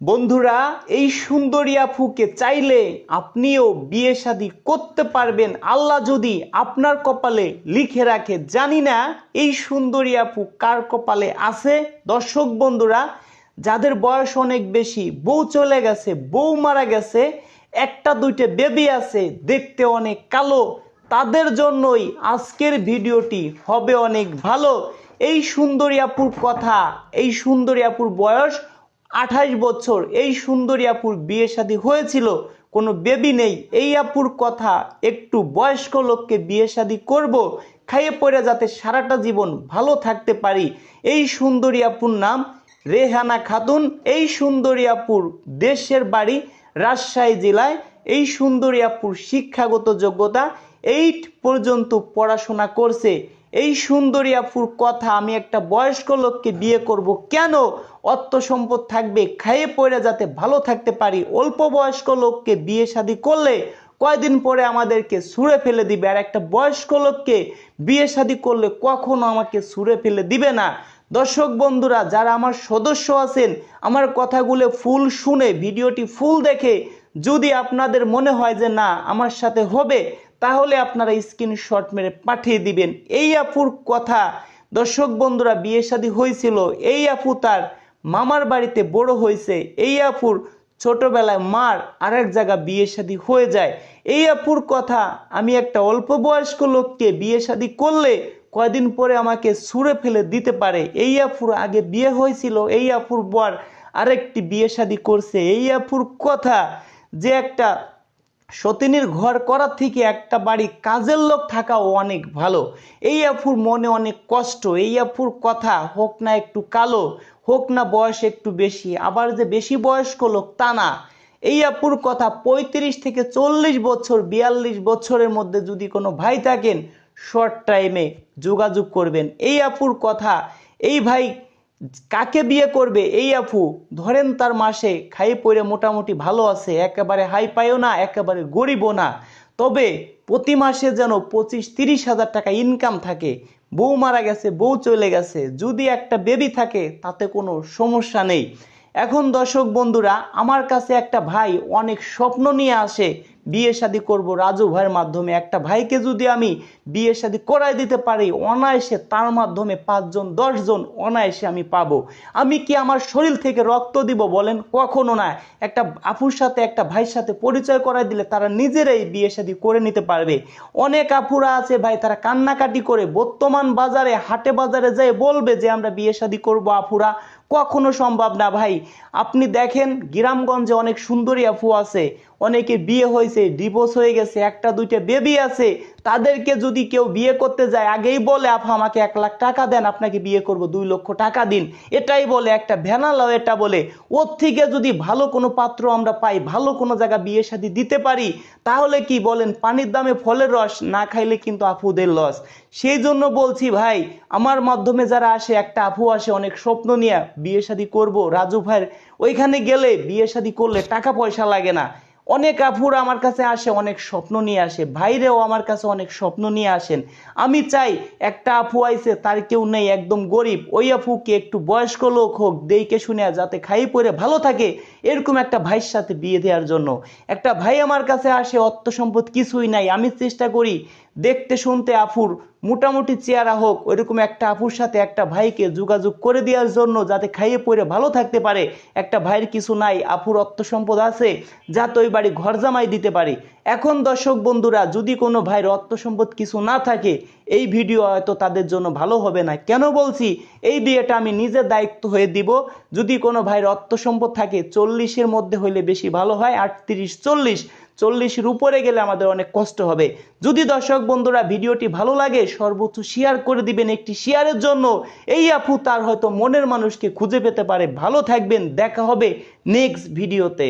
বন্ধুরা, এই সুন্দরী আফুকে চাইলে আপনিও বিয়ে শাদী করতে পারবেন। আল্লাহ যদি আপনার কপালে লিখে রাখে, জানি না এই সুন্দরী আপু কার কপালে আছে। দর্শক বন্ধুরা, যাদের বয়স অনেক বেশি, বউ চলে গেছে, বউ মারা গেছে, একটা দুইটা বেবি আছে, দেখতে অনেক কালো, তাদের জন্যই আজকের ভিডিওটি হবে অনেক ভালো। এই সুন্দরী আপুর কথা, এই সুন্দরী আপুর বয়স আঠাশ বছর এই সুন্দরী আপুর বিয়ে শাদী হয়েছিল, কোনো বেবি নেই। এই আপুর কথা একটু বয়স্ক লোককে বিয়ে শাদী করব, খাইয়ে পড়ে যাতে সারাটা জীবন ভালো থাকতে পারি। এই সুন্দরী আপুর নাম রেহানা খাতুন। এই সুন্দরী আপুর দেশের বাড়ি রাজশাহী জেলায়। এই সুন্দরী আপুর শিক্ষাগত যোগ্যতা, এইট পর্যন্ত পড়াশোনা করছে। এই সুন্দরী আপুর কথা আমি একটা বয়স্ক লোককে বিয়ে করব কেন? অর্থ সম্পদ থাকবে, খাইয়ে পড়ে যাতে ভালো থাকতে পারি। অল্প বয়স্ক লোককে বিয়ে শাদি করলে কয়দিন পরে আমাদেরকে সুরে ফেলে দিবে। আর একটা বয়স্ক লোককে বিয়ে শাদি করলে কখনো আমাকে সুরে ফেলে দিবে না। দর্শক বন্ধুরা, যারা আমার সদস্য আছেন, আমার কথাগুলো ফুল শুনে, ভিডিওটি ফুল দেখে যদি আপনাদের মনে হয় যে না, আমার সাথে হবে তাহলে আপনারা স্ক্রিনশট মেরে পাঠিয়ে দিবেন। এই আপুর কথা, দর্শক বন্ধুরা, বিয়ে শাদী হয়েছিল, এই আপু তার মামার বাড়িতে বড় হয়েছে, এই আপুর ছোটবেলায় মার আর এক জায়গা বিয়ে শাদী হয়ে যায়। এই আপুর কথা, আমি একটা অল্প বয়স্ক লোককে বিয়ে শাদী করলে কয়দিন পরে আমাকে সুরে ফেলে দিতে পারে। এই আপুর আগে বিয়ে হয়েছিল, এই আপুর বর আরেকটি বিয়ে শাদী করছে। এই আপুর কথা যে একটা সতিনীর ঘর করার থেকে একটা বাড়ি কাজের লোক থাকাও অনেক ভালো। এই আফুর মনে অনেক কষ্ট, এই আফুর কথা হোক না একটু কালো, হোক না বয়স একটু বেশি, আবার যে বেশি বয়স্ক লোক তা না। এই আপুর কথা পঁয়ত্রিশ থেকে চল্লিশ বছর, বিয়াল্লিশ বছরের মধ্যে যদি কোনো ভাই থাকেন শর্ট টাইমে যোগাযোগ করবেন। এই আপুর কথা, এই ভাই কাকে বিয়ে করবে? এই আফু ধরেন তার মাসে খাই পড়ে মোটামুটি ভালো আছে, একেবারে হাই পাইও না, একেবারে গরিবও না। তবে প্রতি মাসে যেন পঁচিশ তিরিশ হাজার টাকা ইনকাম থাকে। বউ মারা গেছে, বউ চলে গেছে, যদি একটা বেবি থাকে, তাতে কোনো সমস্যা নেই। এখন দর্শক বন্ধুরা, আমার কাছে একটা ভাই অনেক স্বপ্ন নিয়ে আসে বিয়ে শাদী করব রাজু ভাইয়ের মাধ্যমে। একটা ভাইকে যদি আমি বিয়ে শাদী করাই দিতে পারি, অনায়াসে তার মাধ্যমে পাঁচজন, দশজন অনায়াসে আমি পাবো। আমি কি আমার শরীর থেকে রক্ত দিব বলেন? কখনো না। একটা আপুর সাথে, একটা ভাইয়ের সাথে পরিচয় করাই দিলে তারা নিজেরাই বিয়ে শাদী করে নিতে পারবে। অনেক আপুরা আছে ভাই, তারা কান্নাকাটি করে বর্তমান বাজারে, হাটে বাজারে যেয়ে বলবে যে আমরা বিয়ে শাদী করব আপুরা। কখনো সম্ভব না ভাই। আপনি দেখেন, গ্রামগঞ্জে অনেক সুন্দরী আপু আছে অনেকে বিয়ে হয়েছে ডিভোর্স হয়ে গেছে, একটা দুইটা বেবি আছে তাদেরকে যদি কেউ বিয়ে করতে যায়, আগেই বলে, আপা, আমাকে এক লাখ টাকা দেন, আপনাকে বিয়ে করব, দুই লক্ষ টাকা দিন। এটাই বলে একটা ভ্যানালাও এটা বলে, ওর থেকে যদি ভালো কোনো পাত্র আমরা পাই, ভালো কোনো জায়গা বিয়ে শাদী দিতে পারি, তাহলে কি বলেন, পানির দামে ফলের রস না খাইলে কিন্তু আপুদের লস। সেই জন্য বলছি, ভাই, আমার মাধ্যমে যারা আসে, একটা আফু আসে, অনেক স্বপ্ন নিয়ে বিয়ে শাদী করব। রাজু ভাইয়ের ওইখানে গেলে বিয়ে শাদী করলে টাকা পয়সা লাগে না। অনেক আফুর আমার কাছে আসে, অনেক স্বপ্ন নিয়ে আসে। ভাইরেও আমার কাছে অনেক স্বপ্ন নিয়ে আসেন। আমি চাই একটা আফু আইছে, তার কেউ নেই, একদম গরিব। ওই আফুকে একটু বয়স্ক লোক হোক দেইকে শুনে যাতে খাই পরে ভালো থাকে, এরকম একটা ভাইয়ের সাথে বিয়ে দেওয়ার জন্য। একটা ভাই আমার কাছে আসে, অর্থ সম্পদ কিছুই নাই। আমি চেষ্টা করি দেখতে শুনতে আফুর মোটামুটি চেহারা হোক, ওইরকম একটা আপুর সাথে একটা ভাইকে যোগাযোগ করে দেওয়ার জন্য যাতে খাইয়ে পড়ে ভালো থাকতে পারে, একটা ভাইয়ের কিছু নাই আপুর অর্থ সম্পদ আছে তো ওই বাড়ি ঘর জামাই দিতে পারে। এখন দর্শক বন্ধুরা, যদি কোনো ভাইয়ের অর্থ সম্পদ কিছু না থাকে, এই ভিডিও হয়তো তাদের জন্য ভালো হবে না। কেন বলছি? এই বিয়েটা আমি নিজের দায়িত্ব হয়ে দিব। যদি কোনো ভাইয়ের অর্থ সম্পদ থাকে, চল্লিশের মধ্যে হইলে বেশি ভালো হয়, আটত্রিশ, চল্লিশ। চল্লিশের উপরে গেলে আমাদের অনেক কষ্ট হবে। যদি দর্শক বন্ধুরা ভিডিওটি ভালো লাগে, সর্বোচ্চ শেয়ার করে দিবেন একটি শেয়ারের জন্য। এই আপু তার হয়তো মনের মানুষকে খুঁজে পেতে পারে। ভালো থাকবেন, দেখা হবে নেক্সট ভিডিওতে